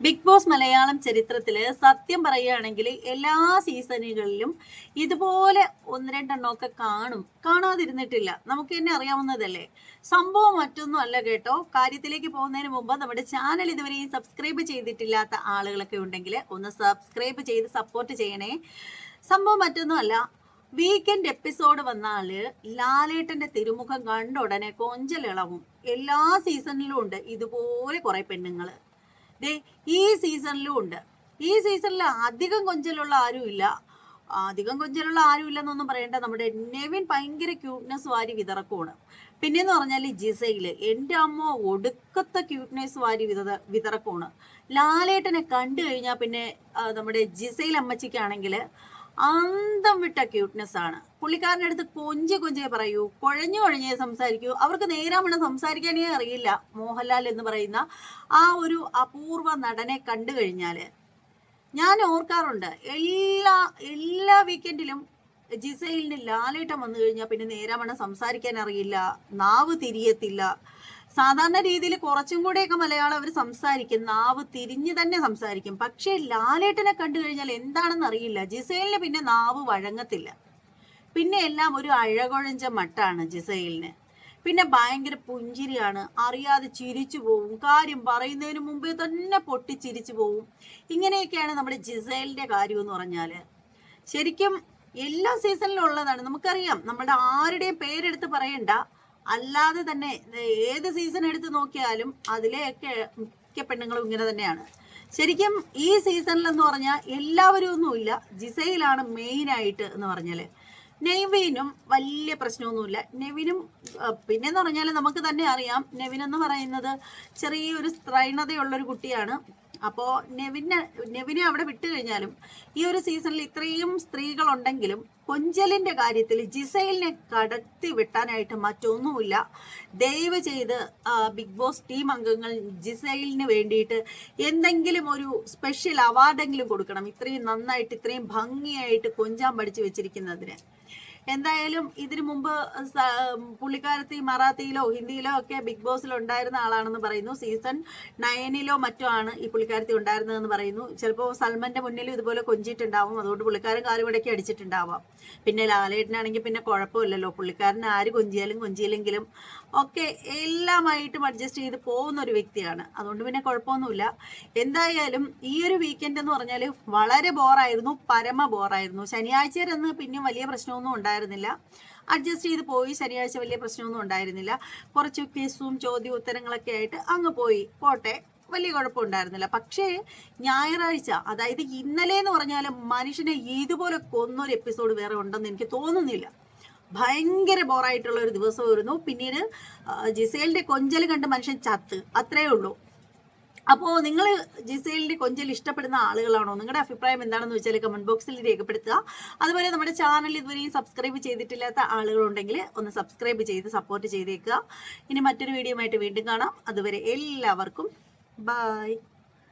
Big boss Malayalam ചരിത്രത്തിൽ സത്യം പറയുകയാണെങ്കിൽ എല്ലാ സീസണുകളിലും ഇതുപോലെ ഒന്ന് രണ്ടെണ്ണമൊക്കെ കാണും. കാണാതിരുന്നിട്ടില്ല. നമുക്ക് തന്നെ അറിയാവുന്നതല്ലേ? സംഭവം മറ്റൊന്നും അല്ല കേട്ടോ. കാര്യത്തിലേക്ക് പോകുന്നതിന് മുമ്പ് നമ്മുടെ ചാനൽ ഇതുവരെയും സബ്സ്ക്രൈബ് ചെയ്തിട്ടില്ലാത്ത ആളുകളൊക്കെ ഉണ്ടെങ്കിൽ ഒന്ന് സബ്സ്ക്രൈബ് ചെയ്ത് സപ്പോർട്ട് ചെയ്യണേ. സംഭവം മറ്റൊന്നും അല്ല. വീക്കെൻഡ് എപ്പിസോഡ് വന്നാൽ ലാലേട്ടന്റെ തിരുമുഖം കണ്ട ഉടനെ കൊഞ്ചലിളവും എല്ലാ സീസണിലും ഉണ്ട് ഇതുപോലെ കുറെ പെണ്ണുങ്ങൾ. ദേ ഈ സീസണിലും ഉണ്ട്. ഈ സീസണിൽ അധികം കൊഞ്ചലുള്ള ആരുമില്ല അധികം കൊഞ്ചലുള്ള ആരുമില്ലെന്നൊന്നും പറയണ്ട. നമ്മുടെ നെവിൻ ഭയങ്കര ക്യൂട്ട്നെസ് വാരി വിതറക്കുമാണ് പിന്നെന്ന് പറഞ്ഞാൽ ജിസയിൽ എന്റെ അമ്മ ഒടുക്കത്തെ ക്യൂട്ട്നെസ് വാരി വിത വിതറക്കുമാണ് ലാലേട്ടനെ കണ്ടു കഴിഞ്ഞാൽ പിന്നെ നമ്മുടെ ജിസയിൽ അമ്മച്ചിക്കാണെങ്കിൽ അന്തം വിട്ട ക്യൂട്ട്നെസ് ആണ്. പുള്ളിക്കാരന്റെ അടുത്ത് കൊഞ്ച് കൊഞ്ചേ പറയൂ കുഴഞ്ഞു കുഴഞ്ഞേ സംസാരിക്കൂ. അവർക്ക് നേരാമണ്ണം സംസാരിക്കാനേ അറിയില്ല. മോഹൻലാൽ എന്ന് പറയുന്ന ആ ഒരു അപൂർവ നടനെ കണ്ടു കഴിഞ്ഞാൽ ഞാൻ ഓർക്കാറുണ്ട് എല്ലാ എല്ലാ വീക്കെൻഡിലും ജിസയിലിന് ലാലേട്ടം വന്നു കഴിഞ്ഞാൽ പിന്നെ നേരാമണ്ണം സംസാരിക്കാൻ അറിയില്ല നാവ് തിരിയത്തില്ല. സാധാരണ രീതിയിൽ കുറച്ചും കൂടെയൊക്കെ മലയാളം അവർ സംസാരിക്കും നാവ് തിരിഞ്ഞ് തന്നെ സംസാരിക്കും. പക്ഷേ ലാലേട്ടനെ കണ്ടു കഴിഞ്ഞാൽ എന്താണെന്ന് അറിയില്ല. ജിസൈലിന് പിന്നെ നാവ് വഴങ്ങത്തില്ല. പിന്നെ എല്ലാം ഒരു അഴകൊഴഞ്ച മട്ടാണ് ജിസയിലിന് പിന്നെ ഭയങ്കര പുഞ്ചിരിയാണ്. അറിയാതെ ചിരിച്ചു പോവും. കാര്യം പറയുന്നതിന് മുമ്പേ തന്നെ പൊട്ടിച്ചിരിച്ചു പോവും. ഇങ്ങനെയൊക്കെയാണ് നമ്മുടെ ജിസൈലിന്റെ കാര്യം എന്ന് പറഞ്ഞാൽ. ശരിക്കും എല്ലാ സീസണിലും ഉള്ളതാണ്. നമുക്കറിയാം. നമ്മുടെ ആരുടെയും പേരെടുത്ത് പറയണ്ട. അല്ലാതെ തന്നെ ഏത് സീസൺ എടുത്ത് നോക്കിയാലും അതിലെയൊക്കെ മിക്ക പെണ്ണുങ്ങളും ഇങ്ങനെ തന്നെയാണ്. ശരിക്കും ഈ സീസണിലെന്ന് പറഞ്ഞാൽ എല്ലാവരും ഒന്നുമില്ല. ജിസയിലാണ് മെയിനായിട്ട് എന്ന് പറഞ്ഞാൽ. നെവിനും വലിയ പ്രശ്നമൊന്നുമില്ല. നെവിനും പിന്നെ പിന്നെന്ന് പറഞ്ഞാൽ നമുക്ക് തന്നെ അറിയാം. നെവിൻ എന്ന് പറയുന്നത് ചെറിയൊരു സ്ത്രൈണതയുള്ള ഒരു കുട്ടിയാണ്. അപ്പോൾ നെവിനെ നെവിനെ അവിടെ വിട്ടു കഴിഞ്ഞാലും ഈ ഒരു സീസണിൽ ഇത്രയും സ്ത്രീകളുണ്ടെങ്കിലും കൊഞ്ചലിന്റെ കാര്യത്തിൽ ജിസൈലിനെ കടത്തി വിട്ടാനായിട്ട് മറ്റൊന്നുമില്ല. ദയവ് ചെയ്ത് ബിഗ് ബോസ് ടീം അംഗങ്ങൾ ജിസൈലിന് വേണ്ടിയിട്ട് എന്തെങ്കിലും ഒരു സ്പെഷ്യൽ അവാർഡെങ്കിലും കൊടുക്കണം. ഇത്രയും നന്നായിട്ട് ഇത്രയും ഭംഗിയായിട്ട് കൊഞ്ചാൻ പഠിച്ചു വെച്ചിരിക്കുന്നതിന്. എന്തായാലും ഇതിനു മുമ്പ് പുള്ളിക്കാരത്തി മറാത്തിയിലോ ഹിന്ദിയിലോ ഒക്കെ ബിഗ് ബോസിൽ ഉണ്ടായിരുന്ന ആളാണെന്ന് പറയുന്നു. സീസൺ നയനിലോ മറ്റോ ആണ് ഈ പുള്ളിക്കാരത്തി ഉണ്ടായിരുന്നതെന്ന് പറയുന്നു. ചിലപ്പോൾ സൽമന്റെ മുന്നിലും ഇതുപോലെ കൊഞ്ചിട്ടുണ്ടാവും. അതുകൊണ്ട് പുള്ളിക്കാരൻ കാലുവടക്കി അടിച്ചിട്ടുണ്ടാവാം. പിന്നെ ലാലേട്ടനാണെങ്കിൽ പിന്നെ കുഴപ്പമില്ലല്ലോ. പുള്ളിക്കാരൻ ആര് കൊഞ്ചിയാലും കൊഞ്ചിയില്ലെങ്കിലും ഒക്കെ എല്ലാമായിട്ടും അഡ്ജസ്റ്റ് ചെയ്ത് പോകുന്ന ഒരു വ്യക്തിയാണ്. അതുകൊണ്ട് പിന്നെ കുഴപ്പമൊന്നുമില്ല. എന്തായാലും ഈ ഒരു വീക്കെൻഡ് എന്ന് പറഞ്ഞാൽ വളരെ ബോറായിരുന്നു പരമ ബോറായിരുന്നു ശനിയാഴ്ച എന്ന് പിന്നെ വലിയ പ്രശ്നമൊന്നും ഉണ്ടായിരുന്നില്ല. അഡ്ജസ്റ്റ് ചെയ്ത് പോയി. ശനിയാഴ്ച വലിയ പ്രശ്നമൊന്നും ഉണ്ടായിരുന്നില്ല. കുറച്ച് ക്വിസും ചോദ്യ ഉത്തരങ്ങളൊക്കെ ആയിട്ട് അങ്ങ് പോയി. പോട്ടെ. വലിയ കുഴപ്പമുണ്ടായിരുന്നില്ല. പക്ഷേ ഞായറാഴ്ച അതായത് ഇന്നലെ എന്ന് പറഞ്ഞാൽ മനുഷ്യനെ ഇതുപോലെ കൊന്നൊരു എപ്പിസോഡ് വേറെ ഉണ്ടെന്ന് എനിക്ക് തോന്നുന്നില്ല. ഭയങ്കര ബോറായിട്ടുള്ള ഒരു ദിവസമായിരുന്നു പിന്നീട് ജിസേലിന്റെ കൊഞ്ചൽ കണ്ട് മനുഷ്യൻ ചത്ത്. അത്രേ ഉള്ളൂ. അപ്പോൾ നിങ്ങൾ ജിസേലിന്റെ കൊഞ്ചൽ ഇഷ്ടപ്പെടുന്ന ആളുകളാണോ? നിങ്ങളുടെ അഭിപ്രായം എന്താണെന്ന് വെച്ചാൽ കമന്റ് ബോക്സിൽ രേഖപ്പെടുത്തുക. അതുപോലെ നമ്മുടെ ചാനൽ ഇതുവരെയും സബ്സ്ക്രൈബ് ചെയ്തിട്ടില്ലാത്ത ആളുകളുണ്ടെങ്കിൽ ഒന്ന് സബ്സ്ക്രൈബ് ചെയ്ത് സപ്പോർട്ട് ചെയ്തേക്കുക. ഇനി മറ്റൊരു വീഡിയോ ആയിട്ട് വീണ്ടും കാണാം. അതുവരെ എല്ലാവർക്കും ബൈ